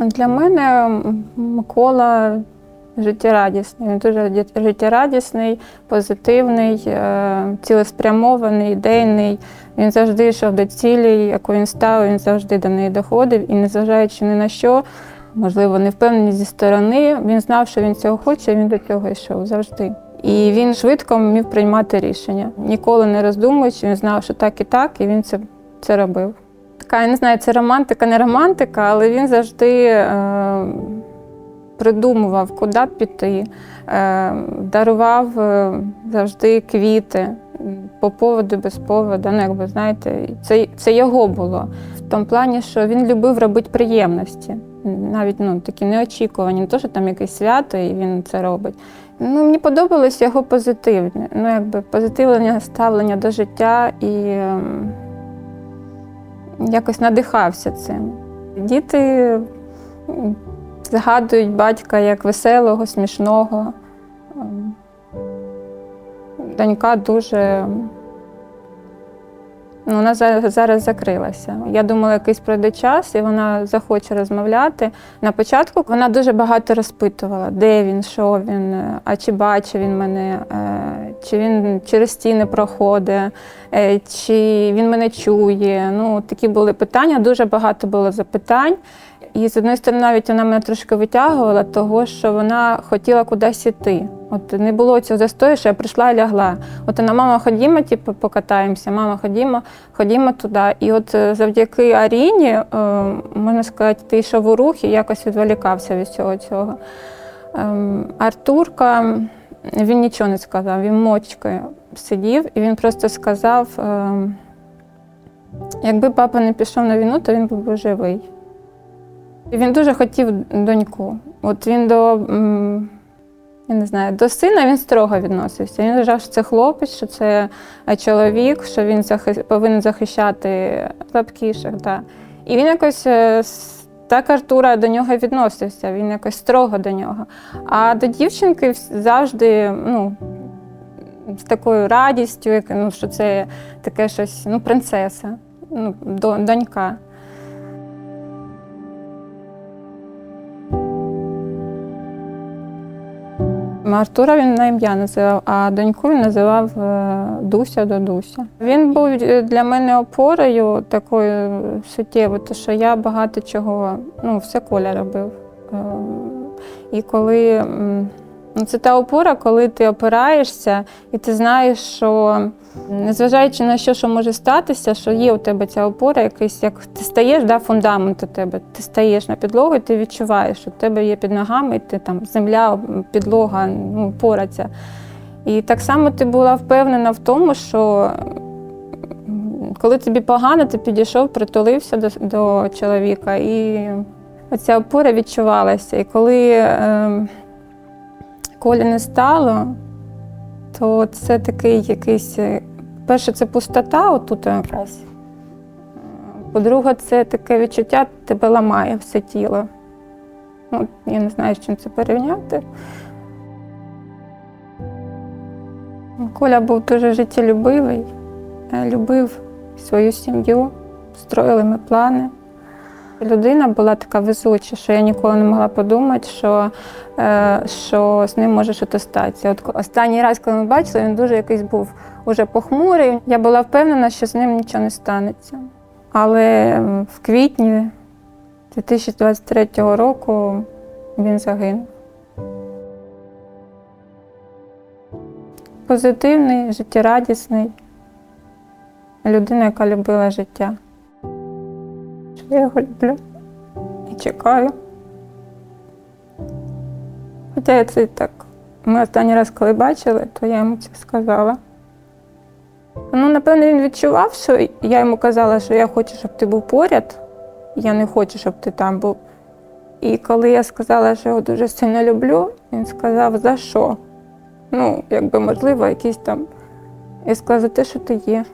Для мене Микола життєрадісний. Він дуже життєрадісний, позитивний, е, цілеспрямований, ідейний. Він завжди йшов до цілі, яку він ставив, він завжди до неї доходив. І незважаючи ні на що, можливо, невпевненість зі сторони, він знав, що він цього хоче, він до цього йшов завжди. І він швидко вмів приймати рішення. Ніколи не роздумуючи, він знав, що так і так, і він це, це робив. Така, я не знаю, це романтика, не романтика, але він завжди е, придумував, куди піти, е, дарував е, завжди квіти по поводу, без поводу. Ну, якби, знаєте, це, це його було. В тому плані, що він любив робити приємності. Навіть ну, такі неочікувані, не то, що там якесь свято, і він це робить. Ну, мені подобалось його позитивне, ну, якби позитивне ставлення до життя і. Якось надихався цим. Діти згадують батька як веселого, смішного. Ем, Донька дуже. Ну, вона зараз закрилася. Я думала, якийсь пройде час, і вона захоче розмовляти. На початку вона дуже багато розпитувала, де він, що він, е, а чи бачив він мене, е, чи він через стіни проходить, е, чи він мене чує. Ну, такі були питання, дуже багато було запитань. І з однієї сторони, навіть вона мене трошки витягувала, того що вона хотіла кудись іти. От не було цього застою, що я прийшла і лягла. От вона, мама, ходімо, типу, покатаємося, мама, ходімо, ходімо туди. І от е, завдяки Аріні, е, можна сказати, ти йшов у рух і якось відволікався від всього цього. Ем, Артурка, він нічого не сказав, він мовчки сидів, і він просто сказав: ем, якби папа не пішов на війну, то він був би живий. І Він дуже хотів доньку. От він до, я не знаю, до сина він строго відносився. Він вважав, що це хлопець, що це е, чоловік, що він захи- повинен захищати слабкіших. Да. І він якось е, так Артура до нього відносився, він якось строго до нього. А до дівчинки завжди, ну. З такою радістю, ну, що це таке щось, ну, принцеса, ну, донька. Артура він на ім'я називав, а доньку він називав е, Дуся до Дуся. Він був е, для мене опорою такою суттєвою, тому що я багато чого, ну, все Коля робив. Е, І коли це та опора, коли ти опираєшся і ти знаєш, що незважаючи на що, що може статися, що є у тебе ця опора, якийсь, як ти стаєш, да, фундамент у тебе, ти стаєш на підлогу, і ти відчуваєш, що в тебе є під ногами, і ти там земля, підлога, ну, опора. І так само ти була впевнена в тому, що коли тобі погано, ти підійшов, притулився до, до чоловіка, і оця опора відчувалася. І коли е, Колі не стало, то це такий якийсь. Перше, це пустота, отут якась. По-друге, це таке відчуття, тебе ламає все тіло. Ну, я не знаю, з чим це порівняти. Коля був дуже життєлюбивий, е, любив свою сім'ю, строїли ми плани. Людина була така везуча, що я ніколи не могла подумати, що, е, що з ним може щось статися. От останній раз, коли ми бачили, він дуже якийсь був уже похмурий. Я була впевнена, що з ним нічого не станеться. Але в квітні 2023 року він загинув. Позитивний, життєрадісний, людина, яка любила життя. Я його люблю і чекаю. Хоча я це так. Ми останній раз, коли бачили, то я йому це сказала. Ну, напевно, він відчував, що я йому казала, що я хочу, щоб ти був поряд. Я не хочу, щоб ти там був. І коли я сказала, що його дуже сильно люблю, він сказав, за що? Ну, якби можливо, якийсь там. Я сказала, за те, що ти є.